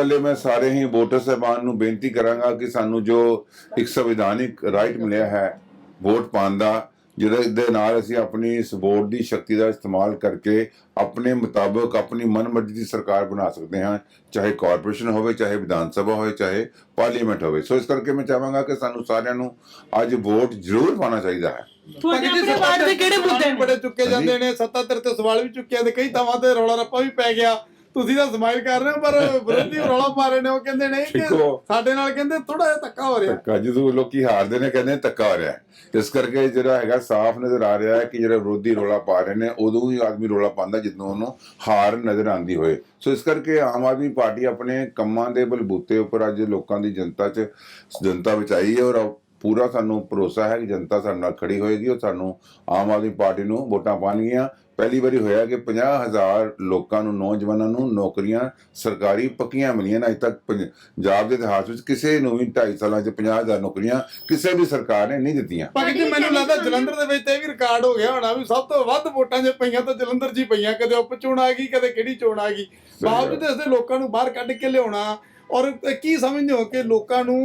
ਪਹਿਲੇ ਮੈਂ ਸਾਰੇ ਹੀ ਵੋਟਰ ਸਹਿਬਾਨ ਨੂੰ ਬੇਨਤੀ ਕਰਾਂਗਾ ਕਿ ਸਾਨੂੰ ਜੋ ਇੱਕ ਸੰਵਿਧਾਨਿਕ ਰਾਈਟ ਮਿਲਿਆ ਹੈ ਵੋਟ ਪਾਉਣ ਦਾ ਜਿਹਦੇ ਦੇ ਨਾਲ ਅਸੀਂ ਆਪਣੀ ਇਸ ਵੋਟ ਦੀ ਸ਼ਕਤੀ ਦਾ ਇਸਤੇਮਾਲ ਕਰਕੇ ਆਪਣੇ ਮੁਤਾਬਕ ਆਪਣੀ ਮਨਮਰਜ਼ੀ ਦੀ ਸਰਕਾਰ ਬਣਾ ਸਕਦੇ ਹਾਂ ਚਾਹੇ ਕਾਰਪੋਰੇਸ਼ਨ ਹੋਵੇ ਚਾਹੇ ਵਿਧਾਨ ਸਭਾ ਹੋਵੇ ਚਾਹੇ ਪਾਰਲੀਮੈਂਟ ਹੋਵੇ। ਸੋ ਇਸ ਕਰਕੇ ਮੈਂ ਚਾਹਾਂਗਾ ਕਿ ਸਾਨੂੰ ਸਾਰਿਆਂ ਨੂੰ ਅੱਜ ਵੋਟ ਜ਼ਰੂਰ ਪਾਉਣਾ ਚਾਹੀਦਾ ਹੈ। ਤੁਹਾਡੇ ਵਾਰਡ ਦੇ ਕਿਹੜੇ ਮੁੱਦੇ ਨੇ? ਬੜੇ ਚੁੱਕੇ। ਜਾਂਦੇ ਨੇ ਸੱਤਾ ਤੇਰੇ ਤੇ ਸਵਾਲ ਵੀ ਚੁੱਕਿਆ ਤੇ ਕਈ ਥਾਵਾਂ ਤੇ ਰੌਲਾ ਰੱਪਾ ਵੀ ਪੈ ਗਿਆ। ਤੁਸੀਂ ਤਾਂ ਸਮਾਈਲ ਕਰ ਰਹੇ ਹੋ ਪਰ ਵਿਰੋਧੀ ਰੌਲਾ ਪਾ ਰਹੇ ਨੇ ਉਹ ਕਹਿੰਦੇ ਨੇ ਕਿ। ਸਾਡੇ ਨਾਲ ਕਹਿੰਦੇ ਥੋੜਾ ਜਿਹਾ ਧੱਕਾ ਹੋ ਰਿਹਾ। ਧੱਕਾ ਜਦੋਂ ਲੋਕੀ ਹਾਰਦੇ ਨੇ ਕਹਿੰਦੇ ਧੱਕਾ ਹੋ ਰਿਹਾ। ਹੈ ਇਸ ਕਰਕੇ ਜਿਹੜਾ ਹੈਗਾ ਸਾਫ਼ ਨਜ਼ਰ ਆ ਰਿਹਾ ਹੈ ਕਿ ਜਿਹੜਾ ਵਿਰੋਧੀ ਰੋਲਾ ਪਾ ਰਹੇ ਨੇ ਉਦੋਂ ਹੀ ਆਦਮੀ ਰੋਲਾ ਪਾਉਂਦਾ ਜਦੋਂ ਉਹਨੂੰ ਹਾਰ ਨਜ਼ਰ ਆਂਦੀ ਹੋਏ। ਸੋ ਇਸ ਕਰਕੇ ਆਮ ਆਦਮੀ ਪਾਰਟੀ ਆਪਣੇ ਕੰਮਾਂ ਦੇ ਬਲਬੂਤੇ ਉੱਪਰ ਅੱਜ ਲੋਕਾਂ ਦੀ ਜਨਤਾ 'ਚ ਜਨਤਾ ਵਿੱਚ ਆਈ ਹੈ ਔਰ ਪੂਰਾ ਸਾਨੂੰ ਭਰੋਸਾ ਹੈ ਕਿ ਜਨਤਾ ਸਾਡੇ ਨਾਲ ਖੜੀ ਹੋਏਗੀ ਔਰ ਸਾਨੂੰ ਆਮ ਆਦਮੀ ਪਾਰਟੀ ਨੂੰ ਵੋਟਾਂ ਪਾਣਗੀਆਂ ਪਹਿਲੀ ਵਾਰੀ ਹੋਇਆ ਕਿ 50000 ਲੋਕਾਂ ਨੂੰ ਨੌਜਵਾਨਾਂ ਨੂੰ ਨੌਕਰੀਆਂ ਸਰਕਾਰੀ ਪੱਕੀਆਂ ਮਿਲੀਆਂ ਨੇ। ਅਜੇ ਤੱਕ ਪੰਜਾਬ ਦੇ ਇਤਿਹਾਸ ਵਿੱਚ ਕਿਸੇ ਨੂੰ ਵੀ 2.5 ਸਾਲਾਂ 'ਚ 50000 ਨੌਕਰੀਆਂ ਕਿਸੇ ਵੀ ਸਰਕਾਰ ਨੇ ਨਹੀਂ ਦਿੱਤੀਆਂ। ਬਾਕੀ ਜੀ ਮੈਨੂੰ ਲੱਗਦਾ ਜਲੰਧਰ ਦੇ ਵਿੱਚ ਤਾਂ ਇਹ ਵੀ ਰਿਕਾਰਡ ਹੋ ਗਿਆ ਹੋਣਾ ਵੀ ਸਭ ਤੋਂ ਵੱਧ ਵੋਟਾਂ ਜੇ ਪਈਆਂ ਤਾਂ ਜਲੰਧਰ 'ਚ ਹੀ ਪਈਆਂ ਕਦੇ ਉਪ ਚੋਣ ਆ ਗਈ ਕਦੇ ਕਿਹੜੀ ਚੋਣ ਆ ਗਈ। ਬਾਵਜੂਦ ਇਸ ਦੇ ਲੋਕਾਂ ਨੂੰ ਬਾਹਰ ਕੱਢ ਕੇ ਲਿਆਉਣਾ ਔਰ ਕੀ ਸਮਝਦੇ ਹੋ ਕਿ ਲੋਕਾਂ ਨੂੰ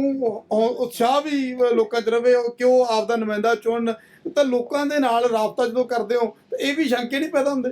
ਉਤਸ਼ਾਹ ਵੀ ਲੋਕਾਂ 'ਚ ਰਵੇ ਉਹ ਕਿਉਂ ਆਪਦਾ ਨੁਮਾਇੰਦਾ ਚੁਣਨ ਤਾਂ ਲੋਕਾਂ ਦੇ ਨਾਲ ਰਾਬਤਾ ਜਦੋਂ ਕਰਦੇ ਹੋ, ਤਾਂ ਇਹ ਵੀ ਸ਼ੰਕੇ ਨਹੀਂ ਪੈਦਾ ਹੁੰਦੇ।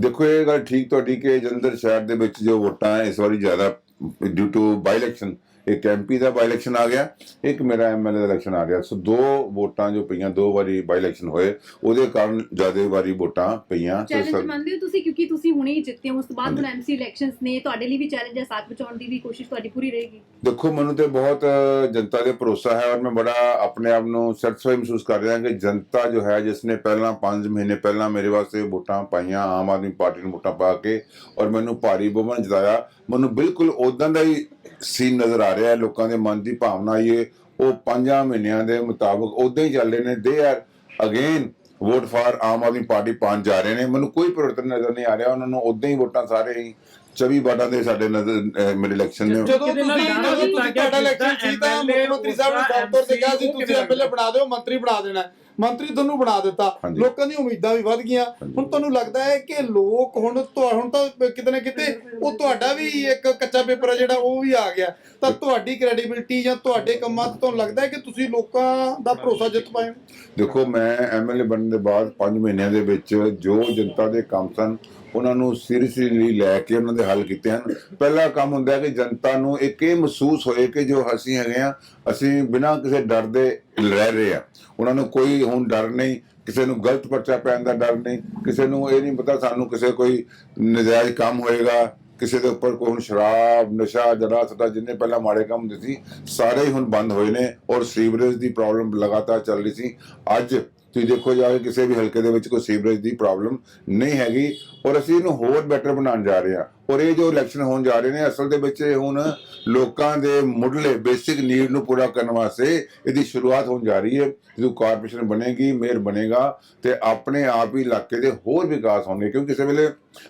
ਦੇਖੋ, ਇਹ ਗੱਲ ਠੀਕ ਤੁਹਾਡੀ ਕਿ ਜਲੰਧਰ ਸ਼ਹਿਰ ਦੇ ਵਿੱਚ ਜੋ ਵੋਟਾਂ ਇਸ ਵਾਰੀ ਜ਼ਿਆਦਾ ਡਿਊ ਟੂ ਬਾਈ ਇਲੈਕਸ਼ਨ ਇੱਕ ਐਮਪੀ ਦਾ ਬਾਈ ਇਲੈਕਸ਼ਨ ਆ ਗਿਆ ਇੱਕ ਮੇਰਾ ਐਮਐਲਏ ਦਾ ਇਲੈਕਸ਼ਨ ਆ ਗਿਆ। ਸੋ ਦੋ ਵੋਟਾਂ ਜੋ ਪਈਆਂ ਦੋ ਵਾਰੀ ਬਾਈ ਇਲੈਕਸ਼ਨ ਹੋਏ ਉਹਦੇ ਕਾਰਨ ਜ਼ਿਆਦਾ ਵਾਰੀ ਵੋਟਾਂ ਪਈਆਂ। ਚੈਲੰਜ ਮੰਨਦੇ ਹੋ ਤੁਸੀਂ? ਕਿਉਂਕਿ ਤੁਸੀਂ ਹੁਣੇ ਹੀ ਜਿੱਤੇ ਹੋ ਉਸ ਤੋਂ ਬਾਅਦ ਹੁਣ ਐਮਸੀ ਇਲੈਕਸ਼ਨਸ ਨੇ ਤੁਹਾਡੇ ਲਈ ਵੀ ਚੈਲੰਜ ਹੈ ਸਾਥ ਬਚਾਉਣ ਦੀ ਵੀ ਕੋਸ਼ਿਸ਼ ਤੁਹਾਡੀ ਪੂਰੀ ਰਹੇਗੀ। ਦੇਖੋ ਮੈਨੂੰ ਤੇ ਬਹੁਤ ਜਨਤਾ ਦੇ ਭਰੋਸਾ ਹੈ ਔਰ ਮੈਂ ਬੜਾ ਆਪਣੇ ਆਪ ਨੂੰ ਸੈਟੀਸਫਾਈ ਮਹਿਸੂਸ ਕਰ ਰਿਹਾ ਕਿ ਜਨਤਾ ਜੋ ਹੈ ਜਿਸ ਨੇ ਪਹਿਲਾਂ 5 ਮਹੀਨੇ ਪਹਿਲਾਂ ਮੇਰੇ ਵਾਸਤੇ ਵੋਟਾਂ ਪਾਈਆਂ ਆਮ ਆਦਮੀ ਪਾਰਟੀ ਨੂੰ ਵੋਟਾਂ ਪਾ ਕੇ ਔਰ ਮੈਨੂੰ ਭਾਰੀ ਬਹੁਮਤ ਜਿਤਾਇਆ ਮੈਨੂੰ ਬਿਲਕੁਲ ਉਦਾਂ ਦਾ ਹੀ ਸੀਨ ਨਜ਼ਰ ਆ ਰਿਹਾ ਹੈ ਲੋਕਾਂ ਦੇ ਮਨ ਦੀ ਭਾਵਨਾ ਆਈ ਹੈ ਉਹ 5 ਮਹੀਨਿਆਂ ਦੇ ਮੁਤਾਬਕ ਉਦਾਂ ਹੀ ਚੱਲ ਰਹੇ ਨੇ। They are again vote for Aam Aadmi Party ਪਾਉਣ ਜਾ ਰਹੇ ਨੇ। ਮੈਨੂੰ ਕੋਈ ਪਰਿਵਰਤਨ ਨਜ਼ਰ ਨਹੀਂ ਆ ਰਿਹਾ। ਉਹਨਾਂ ਨੂੰ ਉਦਾਂ ਹੀ ਵੋਟਾਂ ਸਾਰੇ ਹੀ 24 ਵਾਟਾਂ ਦੇ ਸਾਡੇ ਨਜ਼ਰ ਮੇਰੇ ਇਲੈਕਸ਼ਨ ਨੇ ਜਦੋਂ ਤੁਸੀਂ ਜਦੋਂ ਤੁਹਾਡਾ ਇਲੈਕਸ਼ਨ ਸੀ ਤਾਂ ਮੁੱਖ ਮੰਤਰੀ ਸਾਹਿਬ ਨੇ ਸਾਫ਼ ਤੌਰ ਤੇ ਕਿਹਾ ਸੀ ਤੁਸੀਂ ਐਮਐਲਏ ਬਣਾ ਦਿਓ ਮੰਤਰੀ ਬਣਾ ਦੇਣਾ। ਮੰਤਰੀ ਤੁਹਾਨੂੰ ਬਣਾ ਦਿੱਤਾ ਹਾਂਜੀ। ਲੋਕਾਂ ਦੀਆਂ ਉਮੀਦਾਂ ਵੀ ਵਧ ਗਈਆਂ। ਹੁਣ ਤੁਹਾਨੂੰ ਲੱਗਦਾ ਹੈ ਕਿ ਲੋਕ ਹੁਣ ਤੁਹਾ- ਹੁਣ ਤਾਂ ਕਿਤੇ ਨਾ ਕਿਤੇ ਉਹ ਤੁਹਾਡਾ ਵੀ ਇੱਕ ਕੱਚਾ ਪੇਪਰ ਹੈ ਜਿਹੜਾ ਉਹ ਵੀ ਆ ਗਿਆ ਤਾਂ ਤੁਹਾਡੀ ਕ੍ਰੈਡੀਬਿਲਟੀ ਜਾਂ ਤੁਹਾਡੇ ਕੰਮਾਂ ਤੋਂ ਤੁਹਾਨੂੰ ਲੱਗਦਾ ਹੈ ਕਿ ਤੁਸੀਂ ਲੋਕਾਂ ਦਾ ਭਰੋਸਾ ਜਿੱਤ ਪਾਏ ਹੋ? ਦੇਖੋ ਮੈਂ ਐਮਐਲਏ ਬਣਨ ਦੇ ਬਾਅਦ 5 ਮਹੀਨਿਆਂ ਦੇ ਵਿੱਚ ਜੋ ਜਨਤਾ ਦੇ ਕੰਮ ਸਨ ਉਹਨਾਂ ਨੂੰ ਸੀਰੀਅਸਲੀ ਲੈ ਕੇ ਉਹਨਾਂ ਦੇ ਹੱਲ ਕੀਤੇ ਹਨ। ਪਹਿਲਾ ਕੰਮ ਹੁੰਦਾ ਹੈ ਕਿ ਜਨਤਾ ਨੂੰ ਇੱਕ ਇਹ ਮਹਿਸੂਸ ਹੋਏ ਕਿ ਜੋ ਅਸੀਂ ਹੈਗੇ ਆ ਅਸੀਂ ਬਿਨਾਂ ਕਿਸੇ ਡਰ ਦੇ ਰਹਿ ਰਹੇ ਆ ਉਹਨਾਂ ਨੂੰ ਕੋਈ ਹੁਣ ਡਰ ਨਹੀਂ, ਕਿਸੇ ਨੂੰ ਗਲਤ ਪਰਚਾ ਪੈਣ ਦਾ ਡਰ ਨਹੀਂ, ਕਿਸੇ ਨੂੰ ਇਹ ਨਹੀਂ ਪਤਾ ਸਾਨੂੰ ਕਿਸੇ ਕੋਈ ਨਜਾਇਜ਼ ਕੰਮ ਹੋਏਗਾ, ਕਿਸੇ ਦੇ ਉੱਪਰ ਕੋਈ ਹੁਣ ਸ਼ਰਾਬ, ਨਸ਼ਾ ਜਰਾ ਸਦਾ ਜਿੰਨੇ ਪਹਿਲਾਂ ਮਾੜੇ ਕੰਮ ਹੁੰਦੇ ਸੀ, ਸਾਰੇ ਹੀ ਹੁਣ ਬੰਦ ਹੋਏ ਨੇ ਔਰ ਸੀਵਰੇਜ ਦੀ ਪ੍ਰੋਬਲਮ ਲਗਾਤਾਰ ਚੱਲ ਰਹੀ ਸੀ। ਅੱਜ ਤੁਸੀਂ ਦੇਖੋ ਜਾ ਕੇ ਕਿਸੇ ਵੀ ਹਲਕੇ ਦੇ ਵਿੱਚ ਕੋਈ ਸੀਵਰੇਜ ਦੀ ਪ੍ਰੋਬਲਮ ਨਹੀਂ ਹੈਗੀ ਔਰ ਅਸੀਂ ਇਹਨੂੰ ਹੋਰ ਬੈਟਰ ਬਣਾਉਣ ਜਾ ਰਹੇ ਹਾਂ। ਔਰ ਇਹ ਜੋ ਇਲੈਕਸ਼ਨ ਹੋਣ ਜਾ ਰਹੇ ਨੇ, ਅਸਲ ਦੇ ਵਿੱਚ ਹੁਣ ਲੋਕਾਂ ਦੇ ਮੁੱਢਲੇ ਬੇਸਿਕ ਨੀਡ ਨੂੰ ਪੂਰਾ ਕਰਨ ਵਾਸਤੇ ਇਹਦੀ ਸ਼ੁਰੂਆਤ ਹੋਣ ਜਾ ਰਹੀ ਹੈ। ਜਦੋਂ ਕਾਰਪੋਰੇਸ਼ਨ ਬਣੇਗੀ ਮੇਅਰ ਬਣੇਗਾ ਤੇ ਆਪਣੇ ਆਪ ਹੀ ਇਲਾਕੇ ਦੇ ਹੋਰ ਵਿਕਾਸ ਹੋਣਗੇ। ਕਿਉਂਕਿ ਕਿਸੇ ਵੇਲੇ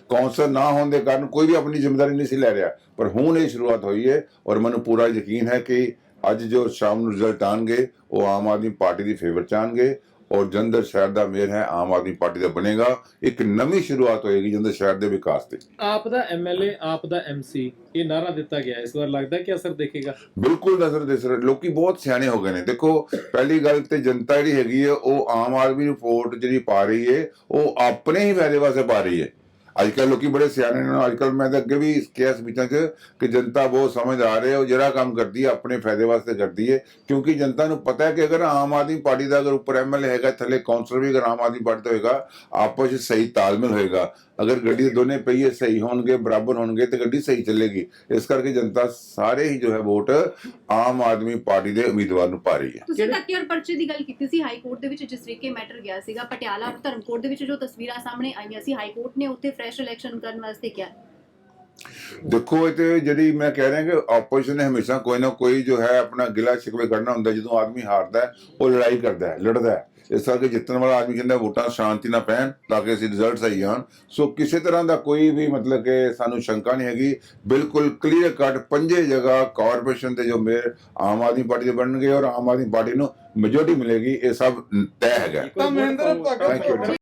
ਕੌਂਸਲ ਨਾ ਹੋਣ ਦੇ ਕਾਰਨ ਕੋਈ ਵੀ ਆਪਣੀ ਜ਼ਿੰਮੇਵਾਰੀ ਨਹੀਂ ਸੀ ਲੈ ਰਿਹਾ। ਪਰ ਹੁਣ ਇਹ ਸ਼ੁਰੂਆਤ ਹੋਈ ਹੈ ਔਰ ਮੈਨੂੰ ਪੂਰਾ ਯਕੀਨ ਹੈ ਕਿ ਅੱਜ ਜੋ ਸ਼ਾਮ ਨੂੰ ਰਿਜ਼ਲਟ ਆਣਗੇ ਉਹ ਆਮ ਆਦਮੀ ਪਾਰਟੀ ਦੀ ਫੇਵਰ ਚ ਆਉਣਗੇ ਔਰ ਜਲੰਧਰ ਸ਼ਹਿਰ ਦਾ ਮੇਅਰ ਹੈ ਆਮ ਆਦਮੀ ਪਾਰਟੀ ਦਾ ਬਣੇਗਾ। ਇੱਕ ਨਵੀਂ ਸ਼ੁਰੂਆਤ ਹੋਏਗੀ ਜਲੰਧਰ ਸ਼ਹਿਰ ਦੇ ਵਿਕਾਸ ਤੇ ਆਪ ਦਾ ਐਮਐਲਏ ਆਪ ਦਾ ਐਮਸੀ ਇਹ ਨਾਰਾ ਦਿੱਤਾ ਗਿਆ ਇਸ ਵਾਰ ਲੱਗਦਾ ਕਿ ਅਸਰ ਦੇਖੇਗਾ। ਬਿਲਕੁਲ ਨਜ਼ਰ ਦੇ ਸਰ ਲੋਕੀ ਬਹੁਤ ਸਿਆਣੇ ਹੋ ਗਏ ਨੇ। ਦੇਖੋ ਪਹਿਲੀ ਗੱਲ ਤੇ ਜਨਤਾ ਜਿਹੜੀ ਹੈਗੀ ਹੈ ਉਹ ਆਮ ਆਦਮੀ ਨੂੰ ਵੋਟ ਜਿਹੜੀ ਪਾ ਰਹੀ ਹੈ ਉਹ ਆਪਣੇ ਹੀ ਫਾਇਦੇ ਵਾਸਤੇ ਪਾ ਰਹੀ ਹੈ। ਅੱਜ ਕੱਲ੍ਹ ਲੋਕੀ ਬੜੇ ਸਿਆਣੇ ਨੇ। ਅੱਜ ਕੱਲ੍ਹ ਮੈਂ ਤਾਂ ਅੱਗੇ ਵੀ ਕਿਹਾ ਇਸ ਚ ਕਿ ਜਨਤਾ ਬਹੁਤ ਸਮਝ ਆ ਰਹੀ ਹੈ, ਉਹ ਜਿਹੜਾ ਕੰਮ ਕਰਦੀ ਹੈ, ਆਪਣੇ ਫਾਇਦੇ ਵਾਸਤੇ ਕਰਦੀ ਹੈ। ਕਿਉਂਕਿ ਜਨਤਾ ਨੂੰ ਪਤਾ ਹੈ ਕਿ ਅਗਰ ਆਮ ਆਦਮੀ ਪਾਰਟੀ ਦਾ ਅਗਰ ਉੱਪਰ ਐਮਐਲਏ ਹੈਗਾ, ਥੱਲੇ ਕਾਉਂਸਲਰ ਵੀ ਅਗਰ ਆਮ ਆਦਮੀ ਪਾਰਟੀ ਦਾ ਹੋਏਗਾ, ਆਪਸ ਵਿੱਚ ਸਹੀ ਤਾਲਮੇਲ ਹੋਏਗਾ। ਅਗਰ ਗੱਡੀ ਦੇ ਦੋਨੇ ਪਹੀਏ ਸਹੀ ਹੋਣਗੇ ਬਰਾਬਰ ਹੋਣਗੇ ਤੇ ਗੱਡੀ ਸਹੀ ਚੱਲੇਗੀ। ਇਸ ਕਰਕੇ ਜਨਤਾ ਸਾਰੇ ਹੀ ਜੋ ਹੈ ਵੋਟ ਆਮ ਆਦਮੀ ਪਾਰਟੀ ਦੇ ਉਮੀਦਵਾਰ ਨੂੰ ਪਾ ਰਹੀ ਹੈ। ਤੁਸੀਂ ਧੱਕੇ ਔਰ ਪਰਚੇ ਦੀ ਗੱਲ ਕੀਤੀ ਸੀ ਹਾਈ ਕੋਰਟ ਦੇ ਵਿੱਚ ਜਿਸ ਤਰੀਕੇ ਮੈਟਰ ਗਿਆ ਸੀਗਾ ਪਟਿਆਲਾ ਧਰਮਕੋਟ ਦੇ ਵਿੱਚ ਜੋ ਤਸਵੀਰਾਂ ਸਾਹਮਣੇ ਆਈਆਂ ਸੀ ਹਾਈ ਕੋਰਟ ਨੇ ਉੱਥੇ ਫਰੈਸ਼ ਇਲੈਕਸ਼ਨ ਕਰਨ ਵਾਸਤੇ ਕਿਹਾ। ਦੇਖੋ ਇਹ ਤੇ ਜਿਹੜੀ ਮੈਂ ਕਹਿ ਰਿਹਾ ਕਿ ਆਪੋਜੀਸ਼ਨ ਨੇ ਹਮੇਸ਼ਾ ਕੋਈ ਨਾ ਕੋਈ ਜੋ ਹੈ ਆਪਣਾ ਗਿਲਾ ਸ਼ਿਕਵੇ ਕਰਨਾ ਹੁੰਦਾ ਜਦੋਂ ਆਦਮੀ ਹਾਰਦਾ ਹੈ ਉਹ ਲੜਾਈ ਕਰਦਾ ਹੈ ਲੜਦਾ ਹੈ। ਇਸ ਕਰਕੇ ਜਿੱਤਣ ਵਾਲਾ ਆਦਮੀ ਕਹਿੰਦਾ ਵੋਟਾਂ ਸ਼ਾਂਤੀ ਨਾਲ ਪੈਣ ਤਾਂ ਕਿ ਅਸੀਂ ਰਿਜ਼ਲਟ ਸਹੀ ਆਣ ਸੋ ਕਿਸੇ ਤਰ੍ਹਾਂ ਦਾ ਕੋਈ ਵੀ ਮਤਲਬ ਕਿ ਸਾਨੂੰ ਸ਼ੰਕਾ ਨਹੀਂ ਹੈਗੀ। ਬਿਲਕੁਲ ਕਲੀਅਰ ਕੱਟ ਪੰਜੇ ਜਗ੍ਹਾ ਕਾਰਪੋਰੇਸ਼ਨ ਦੇ ਜੋ ਮੇਅਰ ਆਮ ਆਦਮੀ ਪਾਰਟੀ ਦੇ ਬਣਨਗੇ ਔਰ ਆਮ ਆਦਮੀ ਪਾਰਟੀ ਨੂੰ ਮੈਜੋਰਟੀ ਮਿਲੇਗੀ ਇਹ ਸਭ ਤੈਅ ਹੈਗਾ।